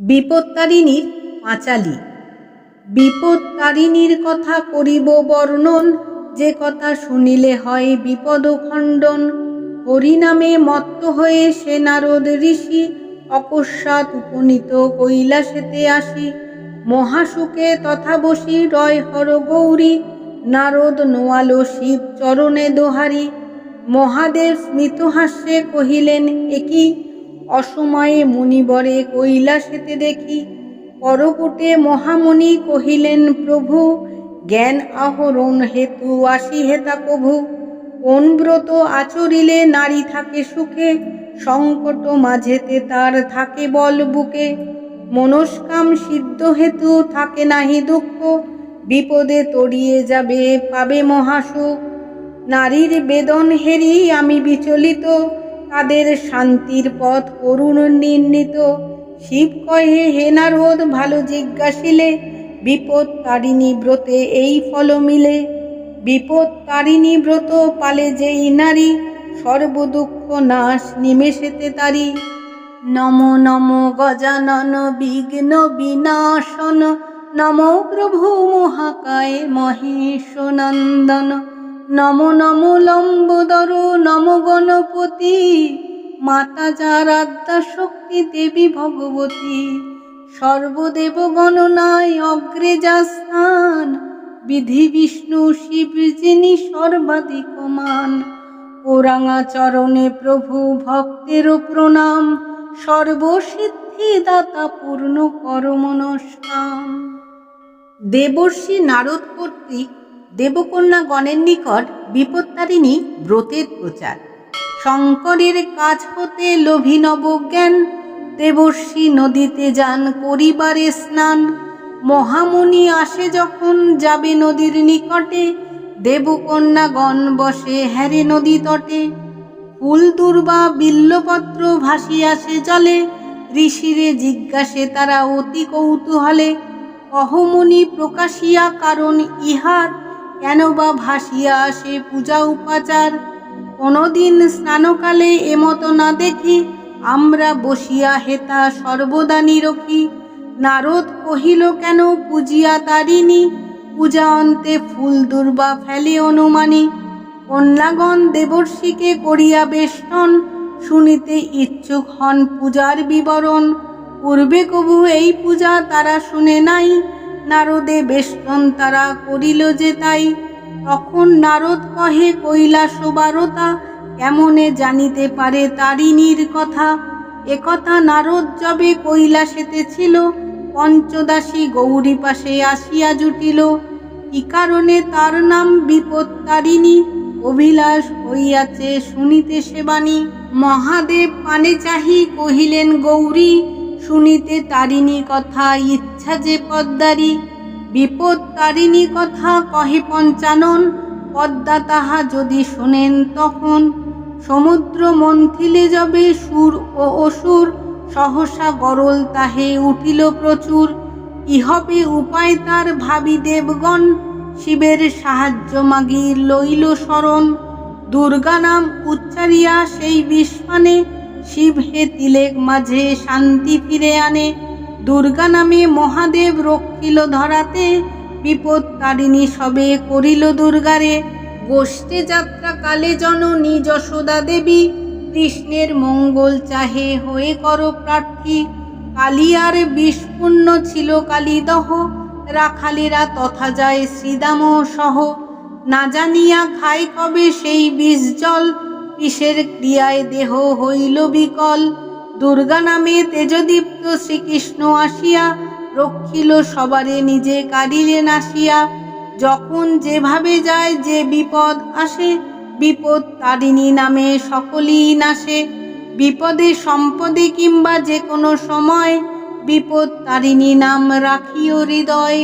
বিপত্তারিণীর পাঁচালী। বিপত্তারিণীর কথা করিব বর্ণন, যে কথা শুনিলে হয় বিপদ খণ্ডন। হরিনামে মত্ত হয়ে সে নারদ ঋষি, অকস্মাৎ উপনীত কৈলাসেতে আসি। মহাসুখে তথা বসি রয় হর গৌরী, নারদ নোয়ালো শিব চরণে দোহারি। মহাদেব স্মিতহাস্যে কহিলেন একই অসময়ে মুনিবরে কৈলাসেতে দেখি পরকুটে মহামুনি কহিলেন, প্রভু, জ্ঞান আহরণ হেতু আসি হেতা প্রভু। কোন ব্রত আচরিলে নারী থাকে সুখে, সংকট মাঝেতে তার থাকে বল বুকে। মনস্কাম সিদ্ধ হেতু থাকে নাহি দুঃখ, বিপদে তড়িয়ে যাবে, পাবে মহাসুখ। নারীর বেদন হেরি আমি বিচলিত তাদের শান্তির পথ করুণ নির্ণীত। শিব কহে, হে নারদ, ভালো জিজ্ঞাসিলে, বিপদ তারিণী ব্রতে এই ফল মিলে বিপদ তারিণী ব্রত পালে যেই নারী, সর্বদুঃখ নাশ নিমেষেতে তারি। নম নম, গজানন, বিঘ্ন বিনাশন। নম প্রভু মহাকায় মহেশ নন্দন নম নম লম্বোদর, নম গণপতি। মাতা যার আদ্যা শক্তি, দেবী ভগবতী। সর্বদেব গণনায় অগ্রে যা স্থান, বিধি বিষ্ণু শিব যিনি সর্বাধিকমান। ওরাঙা চরণে প্রভু ভক্তেরও প্রণাম, সর্বসিদ্ধি দাতা পূর্ণ করমনস্কাম। দেবর্ষি নারদ কর্তৃক দেবকন্যা গণের নিকট বিপত্তারিণী ব্রতের প্রচার। শঙ্করের কাজ হতে লোভী নবজ্ঞান, দেবর্ষি নদীতে যান করিবারে স্নান। মহামুনি আসে যখন যাবে নদীর নিকটে, দেবকন্যাগণ বসে হ্যারে নদী তটে। ফুল দুর্বা বিল্লপত্র ভাসি আসে জলে, ঋষিরে জিজ্ঞাসে তারা অতি কৌতূহলে, অহমনি প্রকাশিয়া কারণ ইহার। কেন বা ভাসিয়া আসে পূজা উপাচার? কোনোদিন স্নানকালে এমতো না দেখি, আমরা বসিয়া হেতা সর্বদা নিরখি। নারদ কহিল, কেন পূজিয়া তারিণী? পূজা অন্তে ফুল দুর্বা ফেলে অনুমানী। কন্যাগণ দেবর্ষিকে করিয়া বেষ্টন, শুনিতে ইচ্ছুক হন পূজার বিবরণ। পূর্বে কবু এই পূজা তারা শুনে নাই নারদে বেষ্টন তারা করিল যে তাই। তখন নারদ কহে, কৈলাস বারতা, কেমনে জানিতে পারে তারিণীর কথা? একথা নারদ যবে কৈলাসেতে ছিল পঞ্চদাসী গৌরী পাশে আসিয়া জুটিল। কি কারণে তার নাম বিপদ তারিণী? অভিলাষ হইয়াছে, শুনিতে সে বাণী। মহাদেব পানে চাহি কহিলেন, গৌরী শুনিতে তারিণী কথা, ইচ্ছা যে পদ্মারি বিপদ তারিণী কথা কহে পঞ্চানন, পদ্মা তাহা যদি শোনেন তখন। সমুদ্র মন্থিলে যাবে সুর ও অসুর, সহসা গরল তাহে উঠিল প্রচুর। ইহবে উপায় তার ভাবি দেবগণ, শিবের সাহায্য মাগি লইল শরণ। দুর্গা নাম উচ্চারিয়া সেই বিস্মানে শিব হে তিলেক মাঝে শান্তি ফিরে আনে। দুর্গা নামে মহাদেব রক্ষিল ধরাতে বিপদ তারিণী সবে করিল দুর্গারে। গোষ্ঠে যাত্রা কালে জননী যশোদা দেবী, কৃষ্ণের মঙ্গল চাহে হয়ে কর প্রার্থী। কালিয়ার বিষপূর্ণ ছিল কালিদহ, রাখালেরা তথা যায় শ্রীদাম সহ না জানিয়া খায় কবে সেই বিষ জল বিষের ক্রিয়ায় দেহ হইল বিকল। দুর্গা নামে তেজদীপ্ত শ্রীকৃষ্ণ আসিয়া রক্ষিল সবারে নিজে কারিলে নাসিয়া। যখন যেভাবে যায় যে বিপদ আসে, বিপদ তারিণী নামে সকলেই নাসে বিপদে সম্পদে কিংবা যে কোনো সময় বিপদ তারিণী নাম রাখিও হৃদয়।